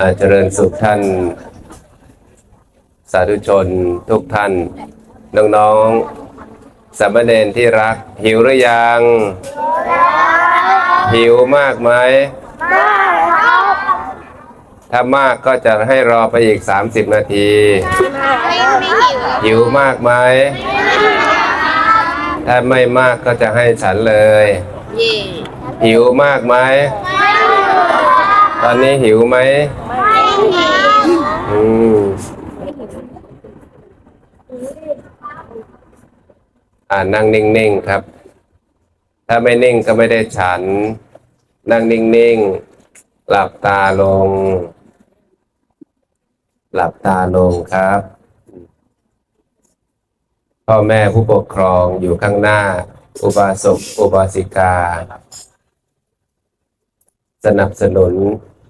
อ่าเจริญสุขท่าน สาธุชนทุกท่าน น้องๆสามเณรที่รัก หิวหรือยัง หิวมากไหมถ้ามากก็จะให้รอไปอีก 30 นาที หิวมากไหม ถ้าไม่มากก็จะให้ฉันเลยเย่หิวมากไหม ตอนนี้หิวไหม อืมอ่านั่งนิ่งๆครับ ถ้าไม่นิ่งก็ไม่ได้ฉัน นั่งนิ่งๆ หลับตาลง หลับตาลงครับ พ่อแม่ผู้ปกครองอยู่ข้างหน้า อุบาสกอุบาสิกา สนับสนุน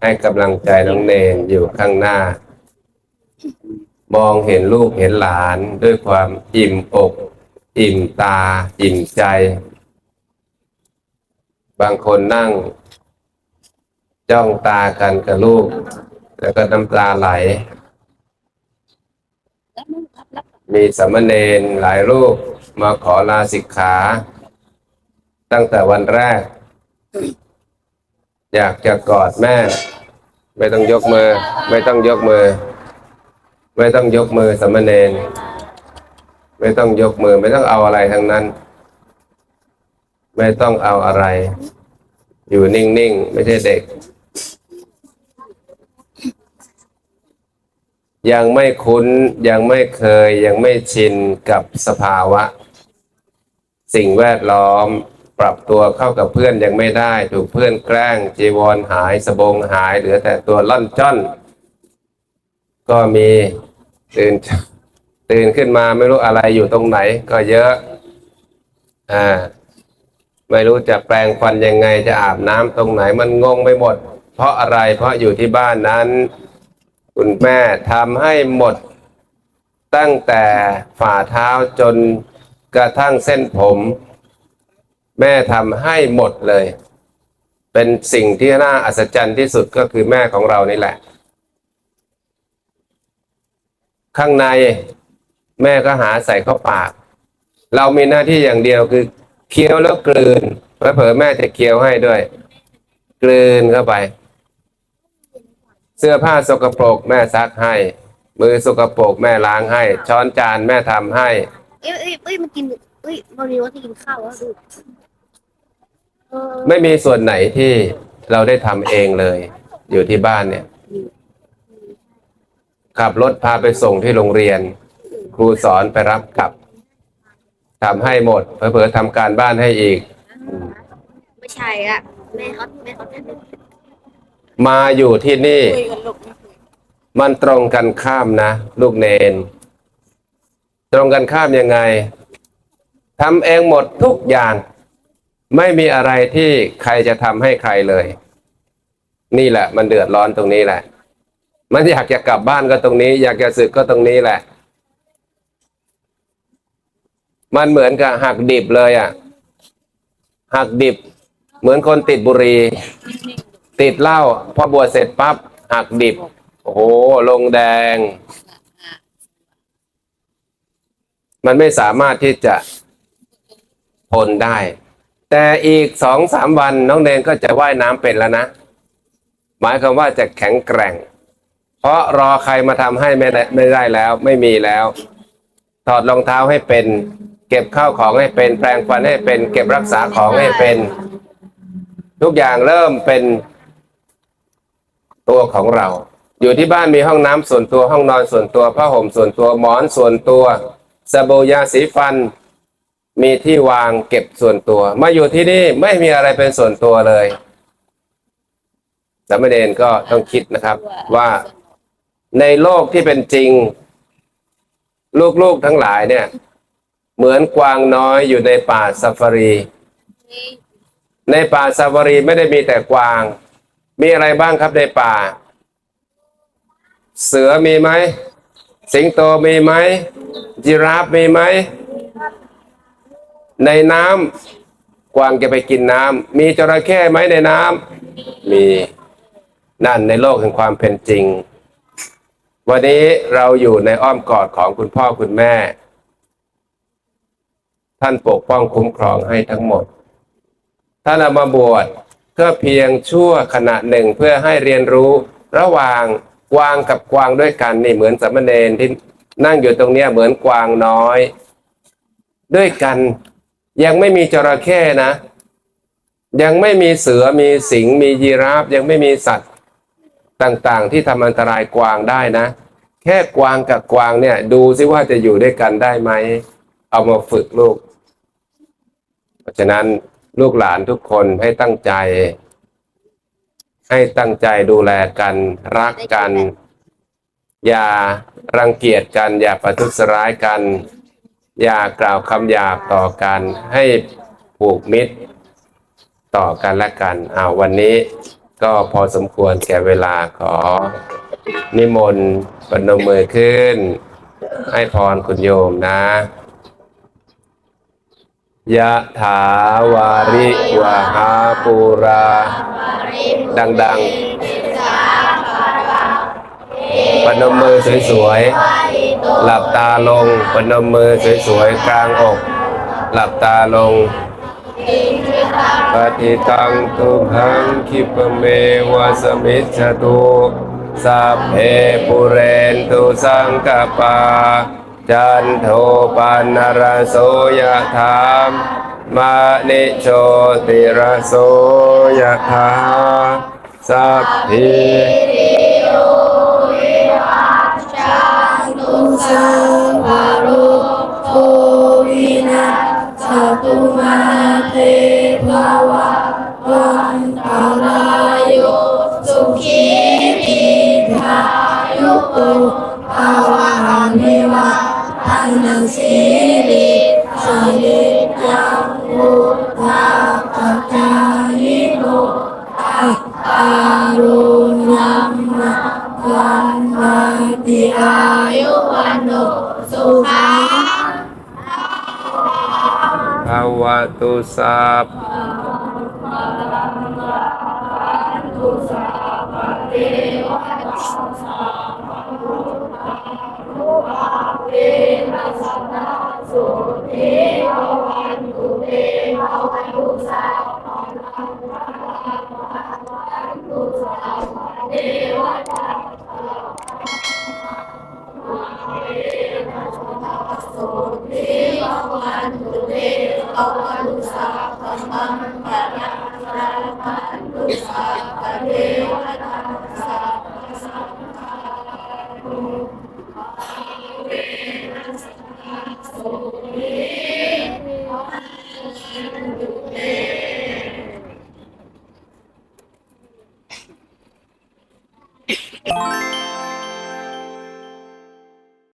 ให้กำลังใจน้องเนนอยู่ข้างหน้า มองเห็นลูกเห็นหลานด้วยความอิ่มอก อิ่มตา อิ่มใจ บางคนนั่ง จ้องตากันกับลูก แล้วก็น้ำตาไหล มีสามเณรหลายรูปมาขอลาสิกขา ตั้งแต่วันแรก อยากจะกอดแม่ ไม่ต้องยกมือ ไม่ต้องยกมือ ไม่ต้องยกมือสามเณรไม่ต้องยกมือ ไม่ต้องเอาอะไรทั้งนั้น ไม่ต้องเอาอะไร อยู่นิ่งๆ ไม่ใช่เด็ก ยังไม่คุ้นยังไม่เคยยังไม่ชินกับสภาวะ สิ่งแวดล้อม ปรับตัวเข้ากับเพื่อนยังไม่ได้ ถูกเพื่อนแกล้งจีวรหายสบงหายเหลือแต่ตัวล่อนจ้อน ก็มีตื่นตื่นขึ้นมาไม่รู้อะไรอยู่ตรงไหน ก็เยอะอ่าไม่รู้จะแปลงฟันยังไงจะอาบน้ำตรงไหนมันงงไปหมด เพราะอะไรเพราะอยู่ที่บ้านนั้น คุณแม่ทำให้หมด ตั้งแต่ฝ่าเท้าจนกระทั่งเส้นผม แม่ทำให้หมดเลย เป็นสิ่งที่น่าอัศจรรย์ที่สุดก็คือแม่ของเรานี่แหละ ข้างในแม่ก็หาใส่เข้าปาก เรามีหน้าที่อย่างเดียวคือเคี้ยวแล้วกลืนเผลอแม่จะเคี้ยวให้ด้วย กลืนเข้าไป เสื้อผ้าสกปรกแม่ซักให้ มือสกปรกแม่ล้างให้ ช้อนจานแม่ทำให้ เอ้ยเอ้ยเอ้ยมากิน เอ้ยวันนี้ว่าจะกินข้าวแล้วดู ไม่มีส่วนไหนที่เราได้ทำเองเลย อยู่ที่บ้านเนี่ย ขับรถพาไปส่งที่โรงเรียน ครูสอนไปรับกลับทำให้หมดเผลอๆทำการบ้านให้อีก ไม่ใช่อะแม่เขาแม่เขาทำมาอยู่ที่นี่คุยกันลูกมันตรงกันข้ามนะ ลูกเนน ตรงกันข้ามยังไงทำเองหมดทุกอย่าง ไม่มีอะไรที่ใครจะทำให้ใครเลย นี่แหละ มันเดือดร้อนตรงนี้แหละ มันอยากจะกลับบ้านก็ตรงนี้ อยากจะสึกก็ตรงนี้แหละ มันเหมือนกับหักดิบเลยอะหักดิบ เหมือนคนติดบุหรี่ติดเหล้าพอบวชเสร็จปั๊บหักดิบ โอ้โหลงแดง มันไม่สามารถที่จะทนได้ แต่อีกสองสามวันน้องเนนก็จะว่ายน้ำเป็นแล้วนะ หมายความว่าจะแข็งแกร่ง เพราะรอใครมาทำให้ไม่ได้ไม่ได้แล้ว ไม่มีแล้ว ถอดรองเท้าให้เป็น เก็บข้าวของให้เป็น แปรงฟันให้เป็น เก็บรักษาของให้เป็น ทุกอย่างเริ่มเป็นตัวของเรา อยู่ที่บ้านมีห้องน้ำส่วนตัวห้องนอนส่วนตัวผ้าห่มส่วนตัวหมอนส่วนตัวสบู่ยาสีฟัน มีที่วางเก็บส่วนตัว มาอยู่ที่นี่ไม่มีอะไรเป็นส่วนตัวเลยสามเณรก็ต้องคิดนะครับ ว่าในโลกที่เป็นจริง ลูกๆทั้งหลายเนี่ย เหมือนกวางน้อยอยู่ในป่าซาฟารี ในป่าซาฟารีไม่ได้มีแต่กวาง มีอะไรบ้างครับในป่า เสือมีไหม สิงโตมีไหมจิราฟมีไหม ในน้ำกวางจะไปกินน้ำมีจระเข้ไหมในน้ำมีนั่นในโลกแห่งความเป็นจริง วันนี้เราอยู่ในอ้อมกอดของคุณพ่อคุณแม่ ท่านปกป้องคุ้มครองให้ทั้งหมด ท่านเอามาบวชก็เพียงชั่วขณะหนึ่งเพื่อให้เรียนรู้ ระหว่างกวางกับกวางด้วยกันนี่เหมือนสามเณรที่นั่งอยู่ตรงเนี้ยเหมือนกวางน้อย ด้วยกัน ยังไม่มีจระเข้นะ ยังไม่มีเสือมีสิงมียีราฟยังไม่มีสัตว์ต่างๆ ที่ทำอันตรายกวางได้นะ แค่กวางกับกวางเนี่ย ดูซิว่าจะอยู่ด้วยกันได้ไหม เอามาฝึกลูก เพราะฉะนั้นลูกหลานทุกคนให้ตั้งใจ ให้ตั้งใจดูแลกัน รักกัน อย่ารังเกียจกัน อย่าประทุษร้ายกัน อย่ากล่าวคำหยาบต่อกันให้ผูกมิตร ต่อกันและกันอ่าวันนี้ก็พอสมควรแก่เวลาขอ นิมนต์ปนมมือขึ้น ให้พรคุณโยมนะยะถาวาริวหาปูรา ดังๆ ปนมมือสวยๆ หลับตาลงปนมมือสวยๆ กลางอก หลับตาลงปฏิตังตุหังคิปเมวะสมิจฉตุสัพเพปุเรนตุสังกปา จันโทปันนรโสยธามมานิโชติรโสยธาสัพพิ ยุโกภาวะเมวะทันนังสีริสริจังวุฒาปจายิโนอัตตารุนัมมะวันนาติอายุวันโนสุขังภาวะตุสัพ ติปัสสัทสุทิภวันตุเตภวันตุสาวนังพระวันตุสาวเทวตาสุทิภวันตุเตภวันตุสาวนังพระวันตุสาวเทวตา